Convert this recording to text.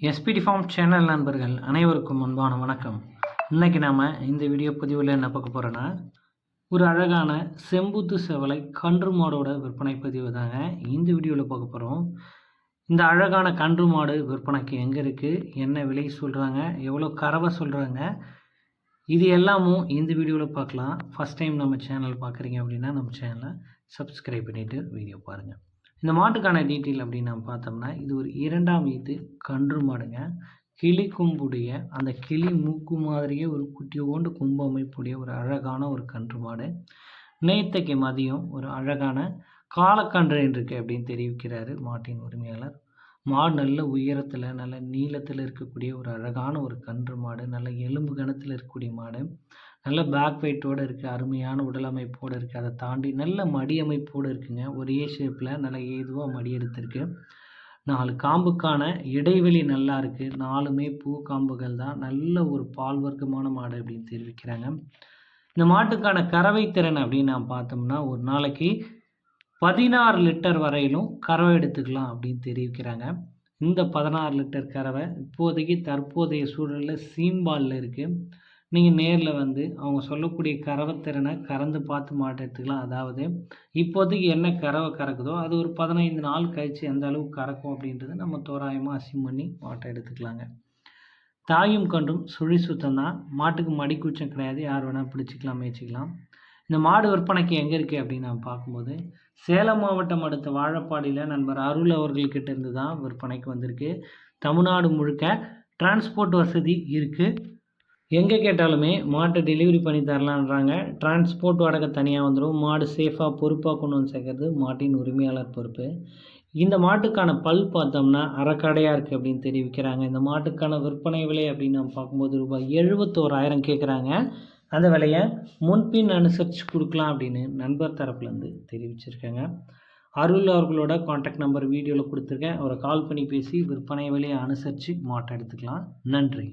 SPD form channel நண்பர்கள் அனைவருக்கும் அன்பான வணக்கம். இன்றைக்கி நாம் இந்த வீடியோ பதிவில் என்ன பார்க்க போகிறோன்னா ஒரு அழகான செம்புத்து செவலை கன்று மாடோட விற்பனை பதிவு தாங்க இந்த வீடியோவில் பார்க்க போகிறோம் இந்த அழகான கன்று மாடு விற்பனைக்கு எங்கே இருக்குது என்ன விலை சொல்கிறாங்க எவ்வளோ கறவை சொல்கிறாங்க இது எல்லாமும் இந்த வீடியோவில் பார்க்கலாம். ஃபஸ்ட் டைம் நம்ம சேனல் பார்க்குறீங்க அப்படின்னா நம்ம சேனலை சப்ஸ்கிரைப் பண்ணிவிட்டு வீடியோ பாருங்கள் இந்த மாட்டுக்கான டீட்டெயில் அப்படின்னு நம்ம பார்த்தோம்னா இது ஒரு இரண்டாம் ஈத்து கன்று மாடுங்க. கிளி கொம்புடைய அந்த கிளி மூக்கு மாதிரியே ஒரு குட்டியோண்டு கொம்பு அமைப்புடைய ஒரு அழகான ஒரு கன்று மாடு. நேத்தைக்கு மதியம் ஒரு அழகான காலக்கன்று இருக்கு அப்படின்னு தெரிவிக்கிறாரு மாட்டின் உரிமையாளர். மாடு நல்ல உயரத்தில் நல்ல நீளத்தில் இருக்கக்கூடிய ஒரு அழகான ஒரு கன்று மாடு நல்ல எலும்பு கணத்தில் இருக்கக்கூடிய மாடு. நல்ல பேக் வெயிட்டோடு இருக்குது அருமையான உடல் அமைப்போடு இருக்குது அதை தாண்டி நல்ல மடி அமைப்போடு இருக்குங்க. ஒரே ஷேப்பில் நல்ல ஏதுவாக மடி எடுத்திருக்கு. நாலு காம்புக்கான இடைவெளி நல்லா இருக்குது நாலுமே பூ காம்புகள் தான். நல்ல ஒரு பால் வர்க்கமான மாடு அப்படின்னு தெரிவிக்கிறாங்க. இந்த மாட்டுக்கான கறவை திறன் அப்படின்னு நான் பார்த்தோம்னா ஒரு நாளைக்கு பதினாறு லிட்டர் வரையிலும் கறவை எடுத்துக்கலாம் அப்படின்னு தெரிவிக்கிறாங்க. இந்த பதினாறு லிட்டர் கறவை இப்போதைக்கு தற்போதைய சூழலில் சீம்பாலில் இருக்குது நீங்கள் நேரில் வந்து அவங்க சொல்லக்கூடிய கறவைத்திறனை கறந்து பார்த்து மாட்டை எடுத்துக்கலாம் அதாவது இப்போதைக்கு என்ன கறவை கறக்குதோ அது ஒரு பதினைந்து நாள் கழித்து எந்த அளவுக்கு கறக்கும் அப்படின்றத நம்ம தோராயமாக அசிம் பண்ணி மாட்டை எடுத்துக்கலாங்க. தாயும் கண்டும் சுழி சுத்தம் தான். மாட்டுக்கு மடிக்கூச்சம் கிடையாது. யார் வேணால் பிடிச்சிக்கலாம் மேய்ச்சிக்கலாம். இந்த மாடு விற்பனைக்கு எங்கே இருக்குது அப்படின்னு நான் பார்க்கும்போது சேலம் மாவட்டம் அடுத்த வாழப்பாடியில் நண்பர் அருள் அவர்கள்கிட்ட இருந்து தான் விற்பனைக்கு வந்திருக்கு. தமிழ்நாடு முழுக்க டிரான்ஸ்போர்ட் வசதி இருக்குது எங்கே கேட்டாலுமே மாட்டை டெலிவரி பண்ணி தரலான்றாங்க டிரான்ஸ்போர்ட் வாடகை தனியாக வந்துடும் மாடு சேஃபாக பொறுப்பாக கொண்டு வந்து சேர்க்கறது மாட்டின் உரிமையாளர் பொறுப்பு. இந்த மாட்டுக்கான பல் பார்த்தோம்னா அறக்கடையாக இருக்குது அப்படின்னு தெரிவிக்கிறாங்க. இந்த மாட்டுக்கான விற்பனை விலை அப்படின்னு நம்ம பார்க்கும்போது ரூபாய் எழுபத்தோராயிரம் கேட்குறாங்க அந்த விலையை முன்பின் அனுசரித்து கொடுக்கலாம் அப்படின்னு நண்பர் தரப்புலேருந்து தெரிவிச்சிருக்காங்க. அருள் அவர்களோட காண்டாக்ட் நம்பர் வீடியோவில் கொடுத்துருக்கேன். அவரை கால் பண்ணி பேசி விற்பனை விலையை அனுசரித்து மாட்டை எடுத்துக்கலாம். நன்றி.